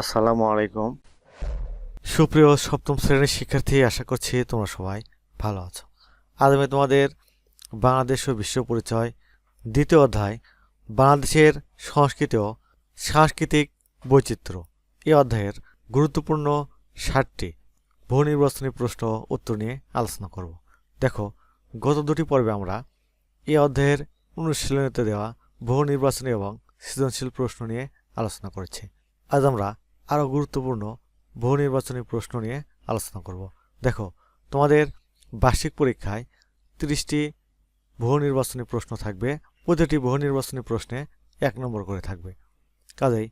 আসসালামু আলাইকুম। সুপ্রিয় সপ্তম শ্রেণির শিক্ষার্থী, আশা করছি তোমরা সবাই ভালো আছো। আজ আমি তোমাদের বাংলাদেশ ও বিশ্ব পরিচয় দ্বিতীয় অধ্যায়, বাংলাদেশের সংস্কৃতি ও সাংস্কৃতিক বৈচিত্র্য। এই অধ্যায়ের গুরুত্বপূর্ণ ষাটটি বহু নির্বাচনী প্রশ্ন উত্তর নিয়ে আলোচনা করব। দেখো, গত দুটি পর্বে আমরা এই অধ্যায়ের অনুশীলনীতে দেওয়া বহু নির্বাচনী এবং সৃজনশীল প্রশ্ন নিয়ে আলোচনা করেছি। আজ আমরা আরও গুরুত্বপূর্ণ বহু নির্বাচনী প্রশ্ন নিয়ে আলোচনা করব। দেখো, তোমাদের বার্ষিক পরীক্ষায় তিরিশটি বহু নির্বাচনী প্রশ্ন থাকবে। প্রতিটি বহু নির্বাচনী প্রশ্নে এক নম্বর করে থাকবে। কাজেই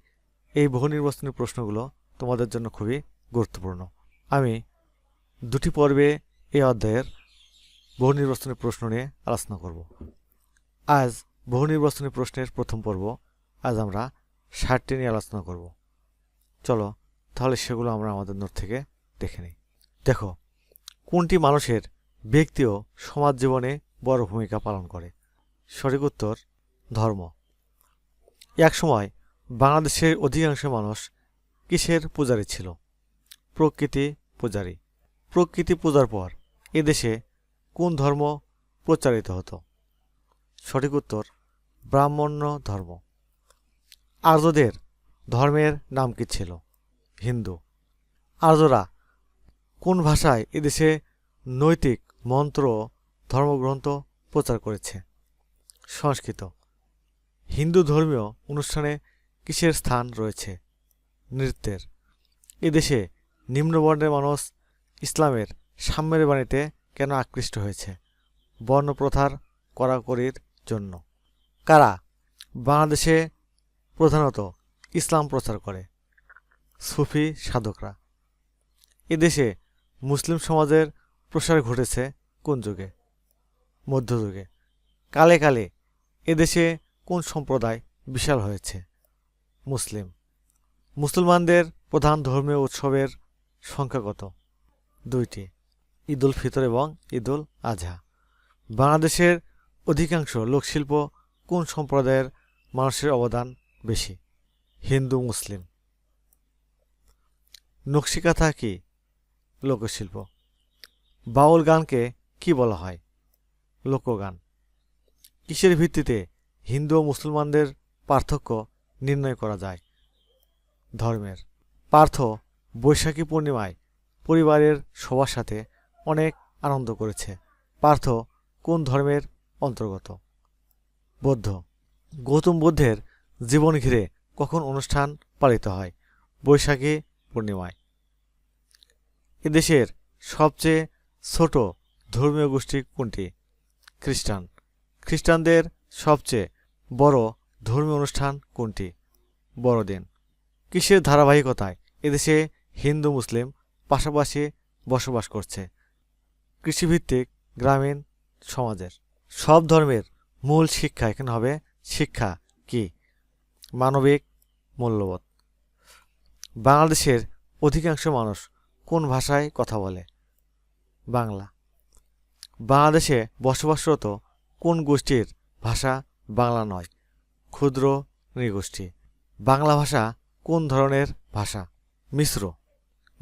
এই বহু নির্বাচনী প্রশ্নগুলো তোমাদের জন্য খুবই গুরুত্বপূর্ণ। আমি দুটি পর্বে এই অধ্যায়ের বহু নির্বাচনী প্রশ্ন নিয়ে আলোচনা করব। আজ বহু নির্বাচনী প্রশ্নের প্রথম পর্ব আজ আমরা ষাটটি নিয়ে আলোচনা করব। চলো, তাহলে সেগুলো আমরা আমাদের নোট থেকে দেখে নিই। দেখো, কোনটি মানুষের ব্যক্তি ও সমাজ জীবনে বড় ভূমিকা পালন করে? সঠিক উত্তর, ধর্ম। এক সময় বাংলাদেশের অধিকাংশ মানুষ কিসের পূজারী ছিল? প্রকৃতি পূজারী। প্রকৃতি পূজার পর এদেশে কোন ধর্ম প্রচারিত হতো? সঠিক উত্তর, ব্রাহ্মণ্য ধর্ম। আর্যদের ধর্মের নাম কি ছিল? হিন্দু। আর্যরা কোন ভাষায় এদেশে নৈতিক মন্ত্র, ধর্মগ্রন্থ প্রচার করেছে? সংস্কৃত, হিন্দু ধর্মীয় অনুষ্ঠানে কিসের স্থান রয়েছে? নৃত্যের এদেশে নিম্নবর্ণের মানুষ ইসলামের সাম্যের বাণীতে কেন আকৃষ্ট হয়েছে? বর্ণপ্রথার কড়াকড়ির জন্য। কারা? বাংলাদেশে প্রধানত ইসলাম প্রচার করে, সুফি সাধকরা। এদেশে মুসলিম সমাজের প্রসার ঘটেছে কোন যুগে? মধ্যযুগে কালে কালে এদেশে কোন সম্প্রদায় বিশাল হয়েছে? মুসলিম। মুসলমানদের প্রধান ধর্মীয় উৎসবের সংখ্যা কত? দুইটি। ঈদুল ফিতর এবং ঈদুল আজহা বাংলাদেশের অধিকাংশ লোকশিল্প কোন সম্প্রদায়ের মানুষের অবদান বেশি? হিন্দু, মুসলিম। নকশিকাথা কি? লোকশিল্প। বাউল গানকে কি বলা হয়? লোকগান। কিসের ভিত্তিতে হিন্দু ও মুসলমানদের পার্থক্য নির্ণয় করা যায়? ধর্মের। পার্থ বৈশাখী পূর্ণিমায় পরিবারের সবার সাথে অনেক আনন্দ করেছে। পার্থ কোন ধর্মের অন্তর্গত? বৌদ্ধ। গৌতম বুদ্ধের জীবন ঘিরে কখন অনুষ্ঠান পালিত হয়? বৈশাখী পূর্ণিমায়। এদেশের সবচেয়ে ছোট ধর্মীয় গোষ্ঠী কোনটি? খ্রিস্টান। খ্রিস্টানদের সবচেয়ে বড় ধর্মীয় অনুষ্ঠান কোনটি? বড়দিন। কিসের ধারাবাহিকতায় এদেশে হিন্দু মুসলিম পাশাপাশি বসবাস করছে? কৃষিভিত্তিক গ্রামীণ সমাজের। সব ধর্মের মূল শিক্ষা এখানে হবে শিক্ষা। কি? মানবিক মূল্যবোধ। বাংলাদেশের অধিকাংশ মানুষ কোন ভাষায় কথা বলে? বাংলা। বাংলাদেশে বসবাসরত কোন গোষ্ঠীর ভাষা বাংলা নয়? ক্ষুদ্র, নৃগোষ্ঠী। বাংলা ভাষা কোন ধরনের ভাষা? মিশ্র।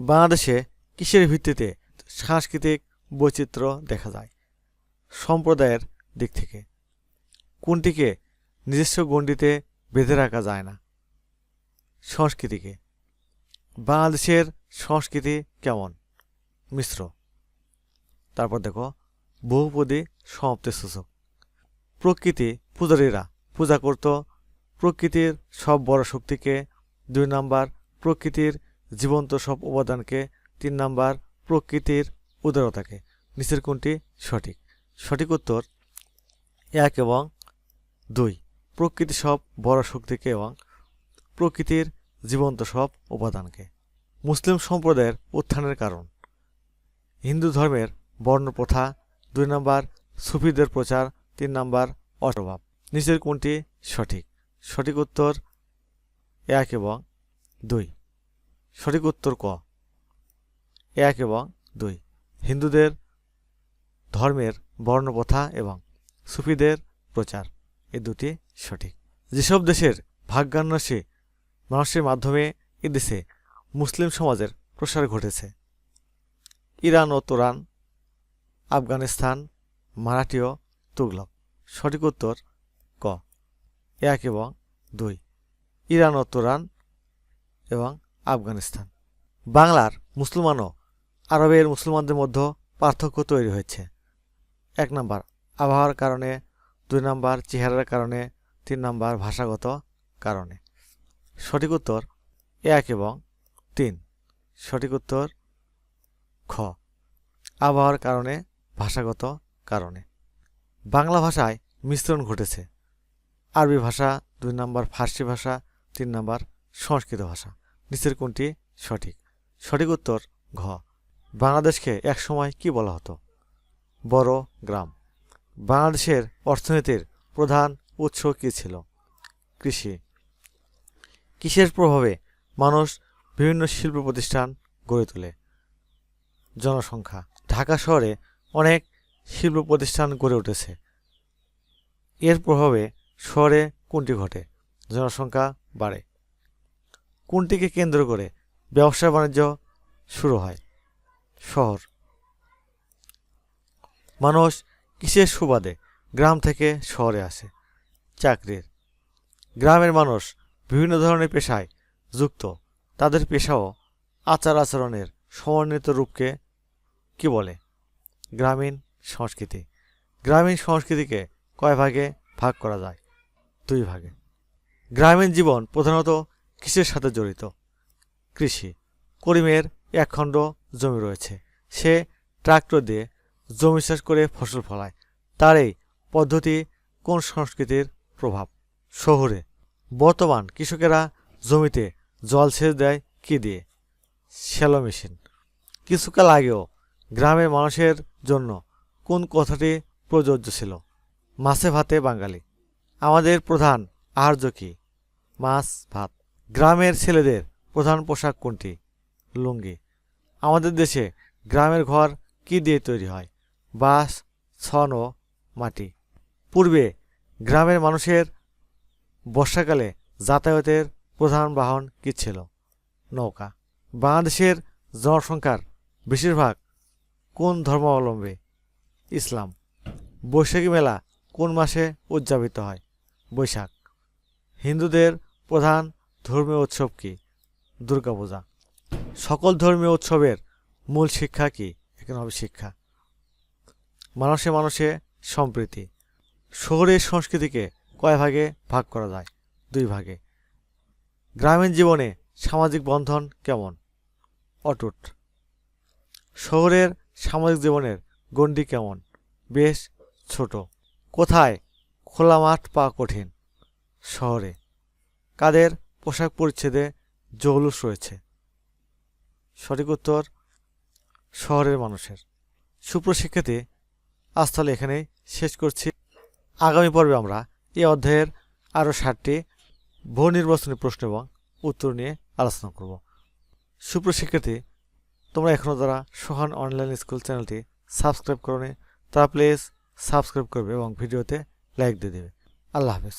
বাংলাদেশে কিসের ভিত্তিতে সাংস্কৃতিক বৈচিত্র্য দেখা যায়? সম্প্রদায়ের দিক থেকে। কোনটিকে নিজস্ব গণ্ডিতে বেঁধে রাখা যায় না। সংস্কৃতিকে। বাংলাদেশের সংস্কৃতি কেমন? মিশ্র। তারপর দেখো, বহুপদী সমাপ্তি সূচক। প্রকৃতি পূজারীরা পূজা করত। প্রকৃতির সব বড় শক্তিকে দুই নাম্বার প্রকৃতির জীবন্ত সব উপাদানকে তিন নাম্বার প্রকৃতির উদারতাকে। নিচের কোনটি সঠিক? সঠিক উত্তর এক এবং দুই। প্রকৃতি সব বড় শক্তিকে এবং প্রকৃতির জীবন্ত সব উপাদানকে। মুসলিম সম্প্রদায়ের উত্থানের কারণ। হিন্দু ধর্মের বর্ণপ্রথা দুই নম্বর, সুফিদের প্রচার তিন নম্বর, অস্বভাব। নিচের কোনটি সঠিক? সঠিক উত্তর এক এবং দুই। সঠিক উত্তর ক? এক এবং দুই। হিন্দুদের ধর্মের বর্ণপ্রথা এবং সুফিদের প্রচার। এ দুটি সঠিক। যেসব দেশের ভাগ্যান্বেষী মানুষের মাধ্যমে এ দেশে মুসলিম সমাজের প্রসার ঘটেছে, ইরান ও তোরান, আফগানিস্তান, মারাঠি ও তুগলক। সঠিক উত্তর ক, এক এবং দুই, ইরান ও তোরান এবং আফগানিস্তান। বাংলার মুসলমান ও আরবের মুসলমানদের মধ্যে পার্থক্য তৈরি হয়েছে। এক নাম্বার, আবহাওয়ার কারণে দুই নাম্বার চেহারার কারণে, তিন নাম্বার ভাষাগত কারণে। সঠিক উত্তর এক এবং তিন। সঠিক উত্তর খ। আবহাওয়ার কারণে, ভাষাগত কারণে। বাংলা ভাষায় মিশ্রণ ঘটেছে। আরবি ভাষা, দুই নাম্বার ফার্সি ভাষা, তিন নাম্বার সংস্কৃত ভাষা। নিচের কোনটি সঠিক? সঠিক উত্তর ঘ। বাংলাদেশকে একসময় কি বলা হতো? বড় গ্রাম। বাংলাদেশের অর্থনীতির প্রধান উৎস কী ছিল? কৃষি। কৃষির প্রভাবে মানুষ বিভিন্ন শিল্প প্রতিষ্ঠান গড়ে তোলে। জনসংখ্যা। ঢাকা শহরে অনেক শিল্প প্রতিষ্ঠান গড়ে উঠেছে। এর প্রভাবে শহরে কোনটি ঘটে? জনসংখ্যা বাড়ে। কোনটিকে কেন্দ্র করে ব্যবসা বাণিজ্য শুরু হয়? শহর। মানুষ কিসের সুবাদে গ্রাম থেকে শহরে আসে? চাকরির। গ্রামের মানুষ বিভিন্ন ধরনের পেশায় যুক্ত। তাদের পেশাও আচার আচরণের সমন্বিত রূপকে কি বলে? গ্রামীণ সংস্কৃতি। গ্রামীণ সংস্কৃতিকে কয় ভাগে ভাগ করা যায়? দুই ভাগে। গ্রামীণ জীবন প্রধানত কিসের সাথে জড়িত? কৃষি। করিমের একখণ্ড জমি রয়েছে। সে ট্রাক্টর দিয়ে জমি চাষ করে ফসল ফলায়। তার এই পদ্ধতি কোন সংস্কৃতির প্রভাব? শহরে, বর্তমান কৃষকেরা জমিতে জল সেচ দেয় কি দিয়ে? Shallow machine. কিছুকাল আগেও গ্রামের মানুষের জন্য কোন কথাটি প্রযোজ্য ছিল? মাছে ভাতে বাঙালি। আমাদের প্রধান আহার্য কি? মাছ, ভাত। গ্রামের ছেলেদের প্রধান পোশাক কোনটি? লুঙ্গি। আমাদের দেশে গ্রামের ঘর কি দিয়ে তৈরি হয়? বাঁশ ছন ও মাটি। পূর্বে গ্রামের মানুষের বর্ষাকালে যাতায়াতের প্রধান বাহন কি ছিল? নৌকা। বাংলাদেশের জনসংখ্যার বেশিরভাগ কোন ধর্মাবলম্বী? ইসলাম। বৈশাখী মেলা কোন মাসে উদযাপিত হয়? বৈশাখ। হিন্দুদের প্রধান ধর্মীয় উৎসব কি? দুর্গাপূজা। সকল ধর্মীয় উৎসবের মূল শিক্ষা কি? এখানে হবে শিক্ষা। মানুষে মানুষে সম্প্রীতি। শহরের সংস্কৃতিকে কয় ভাগে ভাগ করা যায়? দুই ভাগে। গ্রামীণ জীবনে সামাজিক বন্ধন কেমন? অটুট। শহরের সামাজিক জীবনের গণ্ডি কেমন? বেশ ছোট। কোথায় খোলা মাঠ পাওয়া কঠিন? শহরে। কাদের পোশাক পরিচ্ছেদে জৌলুস রয়েছে? সঠিক উত্তর, শহরের মানুষের। সুপ্রশিক্ষাতে আজ তাহলে এখানে শেষ করছি। আগামী পর্বে আমরা এই অধ্যায়ের আরও ষাটটি বহু নির্বাচনী প্রশ্ন এবং উত্তর নিয়ে আলোচনা করব। সুপ্রশিক্ষার্থী তোমরা এখনও যারা সোহান অনলাইন স্কুল চ্যানেলটি সাবস্ক্রাইব করো তারা প্লিজ সাবস্ক্রাইব করবে এবং ভিডিওতে লাইক দিয়ে দেবে। আল্লাহ হাফেজ।